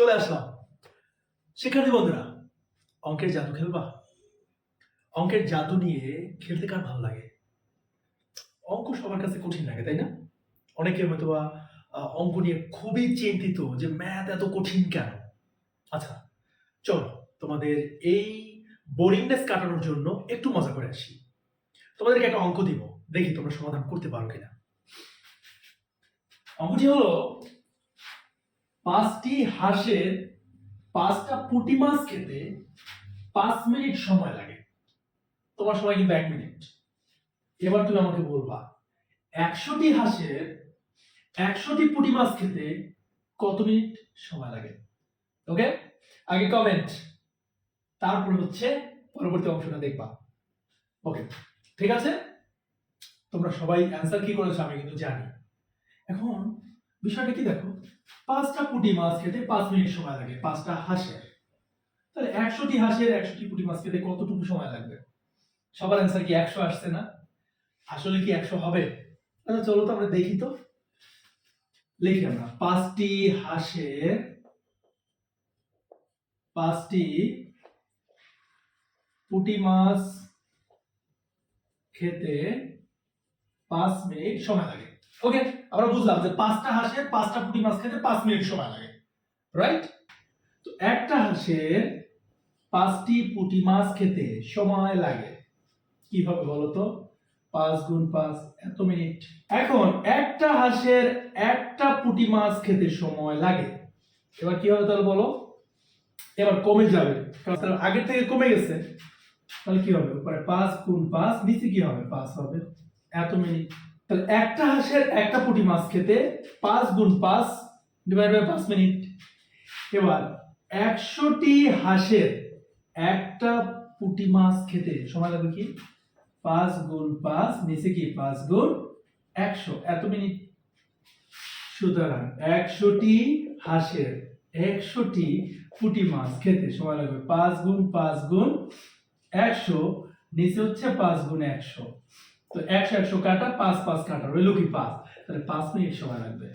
চলে আসলাম। শিক্ষার্থী বন্ধুরা, অঙ্কের জাদু খেলবা? অঙ্কের জাদু নিয়ে খেলতে কার ভালো লাগে? অঙ্ক সবার কাছে কঠিন লাগে, তাই না? অনেকে হয়তো বা অঙ্ক নিয়ে খুবই চিন্তিত যে ম্যাথ এত কঠিন কেন? আচ্ছা চলো তোমাদের এই বোরিংনেস কাটানোর জন্য একটু মজা করে আসি। তোমাদেরকে একটা অঙ্ক দিব, দেখি তোমরা সমাধান করতে পারো কিনা। অঙ্কটি হলো পাঁচটি হাঁসের পাঁচটা পুঁটি মাছ খেতে পাঁচ মিনিট সময় লাগে। তোমার সময় কিন্তু এক মিনিট। এবার তুমি আমাকে বলবা, একশোটি হাঁসের একশোটি পুঁটি মাছ খেতে কত মিনিট সময় লাগে? ওকে আগে কমেন্ট তারপরে হচ্ছে পরবর্তী অংশটা দেখবা। ওকে ঠিক আছে? তোমরা সবাই অ্যান্সার কি করেছ আমি কিন্তু জানি। এখন বিষয়টা কি দেখো? পাঁচটা পুঁটি মাছ খেতে পাঁচ মিনিট সময় লাগে, পাঁচটা হাঁসের। তাহলে একশোটি হাঁসের একশোটি পুঁটি মাছ খেতে কতটুকু সময় লাগবে? সবার অ্যান্সার কি একশো আসছে না? আসলে কি একশো হবে? আচ্ছা চলো তো আমরা দেখি তো। লিখি আমরা, পাঁচটি হাঁসের, পাঁচটি পুঁটি মাছ খেতে পাঁচ মিনিট সময় লাগে। ওকে আমরা বুঝলাম যে পাঁচটা হাঁসের পাঁচটা পুঁটি মাছ খেতে পাঁচ মিনিট সময় লাগে। রাইট তো একটা হাঁসের পাঁচটি পুঁটি মাছ খেতে সময় লাগে। কি হবে বলো তো পাঁচ গুণ পাঁচ, এত মিনিট। এখন একটা হাঁসের একটা পুঁটি মাছ খেতে সময় লাগে। এবার কি হবে তাহলে বলো? এবার কমে যাবে। কারণ আগের থেকে কমে গেছে। তাহলে কি হবে? পাঁচ গুণ পাঁচ, নিচে কি হবে? পাঁচ হবে। এত মিনিট তাহলে একটা হাঁসের একটা পুঁটি মাছ খেতে পাঁচ গুণ পাঁচ ডিভাইড বাই পাঁচ মিনিট এবার, একশোটি হাঁসের একটা পুঁটি মাছ খেতে সময় লাগবে কি? পাঁচ গুণ পাঁচ নিচে কি? পাঁচ গুণ একশো। এত মিনিট সুতরাং একশোটি হাঁসের একশোটি পুঁটি মাছ খেতে সময় লাগবে পাঁচ গুণ পাঁচ গুণ একশো, নিচে হচ্ছে পাঁচ গুণ একশো। তো একশো একশো কাটা, পাঁচ পাঁচ কাটা রইল কি পাঁচ। তাহলে পাঁচ মিনিট সময় লাগবে।